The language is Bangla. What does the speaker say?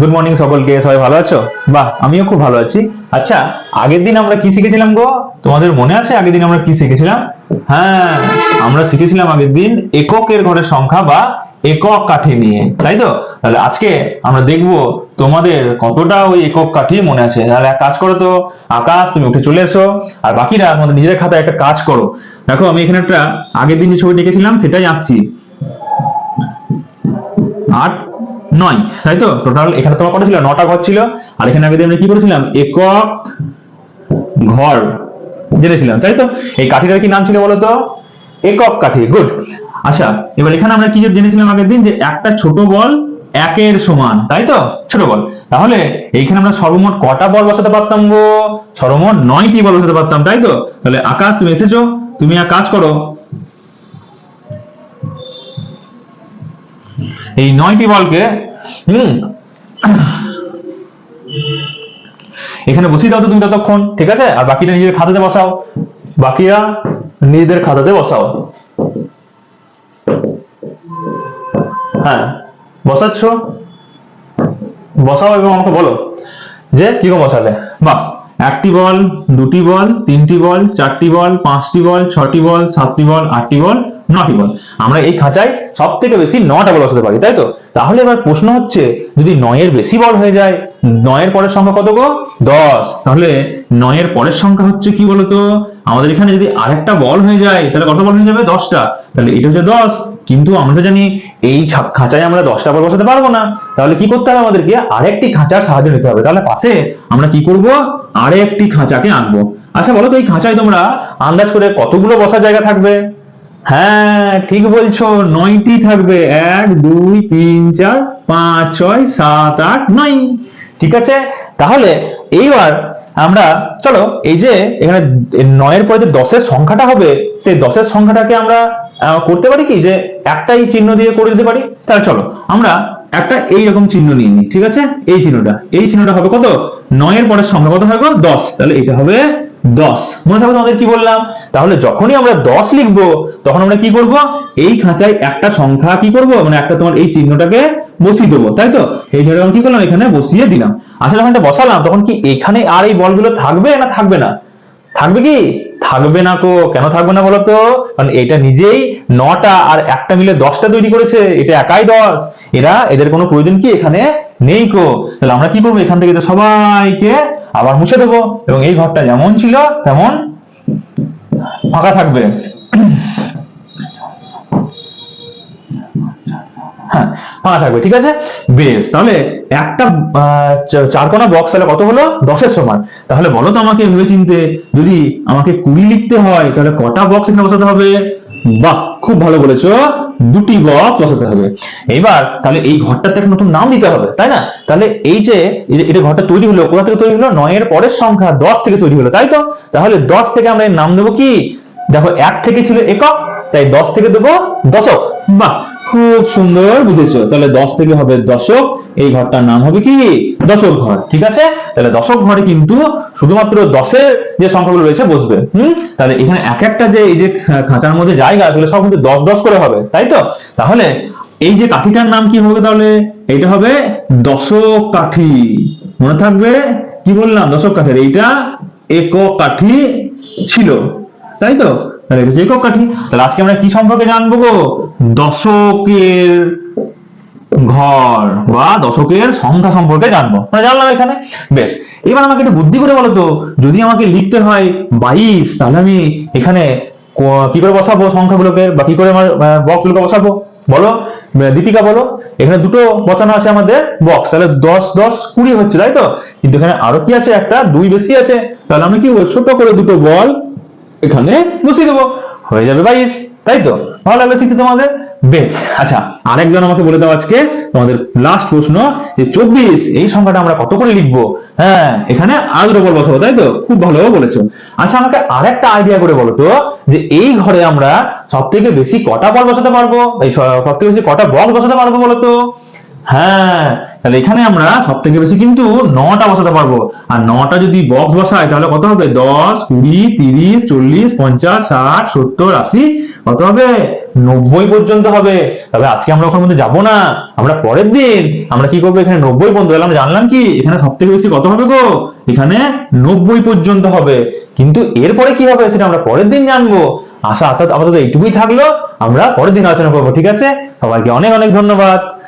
গুড মর্নিং সকলকে, সবাই ভালো আছো? বাহ, আমিও খুব ভালো আছি। আচ্ছা আগের দিন আমরা কি শিখেছিলাম গো? তোমাদের মনে আছে আগের দিন আমরা কি শিখেছিলাম? হ্যাঁ আমরা শিখেছিলাম আগের দিন এককের ঘরের সংখ্যা বা একক কাঠি নিয়ে, তাই তো? তাহলে আজকে আমরা দেখব তোমাদের কতটা ওই একক কাঠি মনে আছে। তাহলে এক কাজ করো তো, আকাশ, তুমি উঠে চলে এসো, আর বাকিরা তোমাদের নিজের খাতায় একটা কাজ করো। দেখো, আমি এখানে একটা আগের দিন যে ছবি দেখেছিলাম, সেটাই আঁকছি। আট, নয়, তাই তো? টোটাল এখানে তোমার কত ছিল? নটা ঘর ছিল। আর এখানে আগে আমরা কি করেছিলাম একক ঘর জেনেছিলাম, তাই তো? এই কাঠিটার কি নাম ছিল বলো তো একক কাঠি গুড আচ্ছা এবার এখানে আমরা কি জেনেছিলাম আগের দিন? যে একটা ছোট বল একের সমান, তাই তো? ছোট বল। তাহলে এইখানে আমরা সর্বমোট কটা বল বসাতে পারতাম গো? সর্বমোট নয়টি বল বসাতে পারতাম, তাই তো? তাহলে আকাশ, তুমি এসেছ, তুমি এক কাজ করো। এই নয়টি বলকে, হুম, এখানে বসিয়ে দাও তো তুমি ততক্ষণ, ঠিক আছে? আর বাকিটা নিজের খাতাতে বসাও। বাকিরা নিজেদের খাতাতে বসাও। হ্যাঁ বসাচ্ছ? বসাও এবং আমাকে বলো যে কি বসালে। বাহ, একটি বল, দুটি বল, তিনটি বল, চারটি বল, পাঁচটি বল, ছটি বল, সাতটি বল, আটটি বল, নটি বল। আমরা এই খাঁচায় সব থেকে বেশি নটা বল বসাতে পারি, তাই তো? তাহলে এবার প্রশ্ন হচ্ছে, যদি নয়ের বেশি বল হয়ে যায়, নয়ের পরের সংখ্যা কত গো? দশ। তাহলে নয়ের পরের সংখ্যা হচ্ছে কি বলতো? আমাদের এখানে যদি আরেকটা বল হয়ে যায়, তাহলে কত বল হয়ে যাবে? দশটা। তাহলে এটা হচ্ছে দশ। কিন্তু আমরা তো জানি এই খাঁচায় আমরা দশটা বল বসাতে পারব না। তাহলে কি করতে হবে আমাদেরকে? আরেকটি খাঁচার সাহায্য নিতে হবে। তাহলে পাশে আমরা কি করব? আরেকটি খাঁচাকে আনব আচ্ছা বলো তো এই খাঁচায় তোমরা আন্দাজ করে কতগুলো বসার জায়গা থাকবে? হ্যাঁ ঠিক বলছো, নয়টি থাকবে। এক, দুই, তিন, চার, পাঁচ, ছয়, সাত, আট, নয়। ঠিক আছে? তাহলে এইবার আমরা, চলো, এই যে এখানে নয়ের পরে যে দশের সংখ্যাটা হবে, সেই দশের সংখ্যাটাকে আমরা করতে পারি কি? যে একটাই চিহ্ন দিয়ে করে দিতে পারি? তাহলে চলো, আমরা একটা এইরকম চিহ্ন নিয়ে নিই, ঠিক আছে? এই চিহ্নটা এই চিহ্নটা হবে কত? নয়ের পরের সংখ্যা কত গো? দশ। তাহলে এটা হবে দশ। মনে থাকবে তোমাদের কি বললাম? তাহলে যখনই আমরা দশ লিখব, তখন আমরা কি করব? এই খাঁচায় একটা সংখ্যা কি করব? মানে একটা তোমার এই চিহ্নটাকে বসিয়ে দেবো, তাই তো? এই জন্য কি করলাম? এখানে বসিয়ে দিলাম। আসলে যখন বসালাম, তখন কি এখানে আর এই বলগুলো থাকবে না থাকবে না? থাকবে কি? থাকবে না কো, কেন থাকবে না বলতো? কারণ এটা নিজেই নটা আর একটা মিলে দশটা তৈরি করেছে, এটা একাই দশ। এরা, এদের কোনো প্রয়োজন কি এখানে নেই কো? তাহলে আমরা কি করব? এখান থেকে তো সবাইকে আবার মুছে দেবো। এবং এই ঘরটা যেমন ছিল, তেমন ফাঁকা থাকবে। হ্যাঁ ফাঁকা থাকবে, ঠিক আছে? বেশ, তাহলে একটা চারকোনা বক্স তাহলে কত হলো? দশের সমান। তাহলে বলো তো আমাকে ভেবে চিনতে যদি আমাকে কুড়ি লিখতে হয়, তাহলে কটা বক্স এখানে বসাতে হবে? বাহ, খুব ভালো বলেছ। দুটি বক্স বসাতে হবে। এবার তাহলে এই ঘরটাতে একটা নতুন নাম দিতে হবে, তাই না? তাহলে এই যে- এটা ঘরটা তৈরি হলো, কোথা থেকে তৈরি হলো? নয়ের পরের সংখ্যা দশ থেকে তৈরি হলো, তাই তো? তাহলে দশ থেকে আমরা এর নাম দেবো কি? দেখো, এক থেকে ছিল একক, তাই দশ থেকে দেবো দশক। বাহ, খুব সুন্দর বুঝেছ। তাহলে দশ থেকে হবে দশক। এই ঘরটার নাম হবে কি? দশক ঘর, ঠিক আছে? তাহলে দশক ঘরে কিন্তু শুধুমাত্র দশের যে সংখ্যাগুলো রয়েছে বসবে, হুম? তাহলে এখানে এক একটা যে এই যে খাঁচার মধ্যে জায়গা এগুলো সব কিন্তু দশ দশ করে হবে, তাই তো? তাহলে এই যে কাঠিটার নাম কি হবে তাহলে? এটা হবে দশক কাঠি। মনে থাকবে? কি বললাম? দশক কাঠের এইটা একক কাঠি ছিল, তাই তো? তাহলে একক কাঠি। তাহলে আজকে আমরা কি সম্পর্কে জানব গো? দশকের ঘর বা দশকের সংখ্যা সম্পর্কে জানব। আমরা জানলাম এখানে। বেশ, এবার আমাকে একটু বুদ্ধি করে বলো তো, যদি আমাকে লিখতে হয় বাইশ, তাহলে আমি এখানে কি করে বসাবো সংখ্যাগুলোকে, বা কি করে আমার বক্সগুলোকে বসাবো? বলো দীপিকা বলো, এখানে দুটো বসানো আছে আমাদের বক্স, তাহলে দশ দশ, কুড়ি হচ্ছে, তাই তো? কিন্তু এখানে আরও কি আছে? একটা, দুই বেশি আছে, তাহলে আমি কি? ছোট করে দুটো বল এখানে বসিয়ে দেবো। হয়ে যাবে বাইশ, তাই তো? ভালো লাগল শিখতে তোমাদের? বেশ আচ্ছা আরেকজন আমাকে বলে দাও আজকে। তোমাদের লাস্ট প্রশ্ন যে চব্বিশ, এই সংখ্যাটা আমরা কত করে লিখব? হ্যাঁ এখানে আর দুটো বল বসাবো, তাই তো? খুব ভালো বলেছ। আচ্ছা আমাকে আরেকটা আইডিয়া করে বলো তো, যে এই ঘরে আমরা সব থেকে বেশি কটা বল বসাতে পারব? এই সব থেকে বেশি কটা বল বসাতে পারব বলো তো? হ্যাঁ তাহলে এখানে আমরা সব থেকে বেশি কিন্তু নটা বসাতে পারব। আর নটা যদি বক্স বসাই, তাহলে কত হবে? দশ, কুড়ি, তিরিশ, চল্লিশ, পঞ্চাশ, ষাট, সত্তর, আশি, কত হবে? নব্বই পর্যন্ত হবে। তবে আজকে আমরা ওখানে মধ্যে যাব না। আমরা পরের দিন। আমরা কি করব এখানে নব্বই পর্যন্ত? আমরা জানলাম কি, এখানে সব থেকে বেশি কত হবে গো? এখানে নব্বই পর্যন্ত হবে। কিন্তু এরপরে কি হবে সেটা আমরা পরের দিন জানব। আশা আপাতত এইটুকুই থাকল। আমরা পরের দিন আলোচনা করব, ঠিক আছে? সবাইকে অনেক অনেক ধন্যবাদ।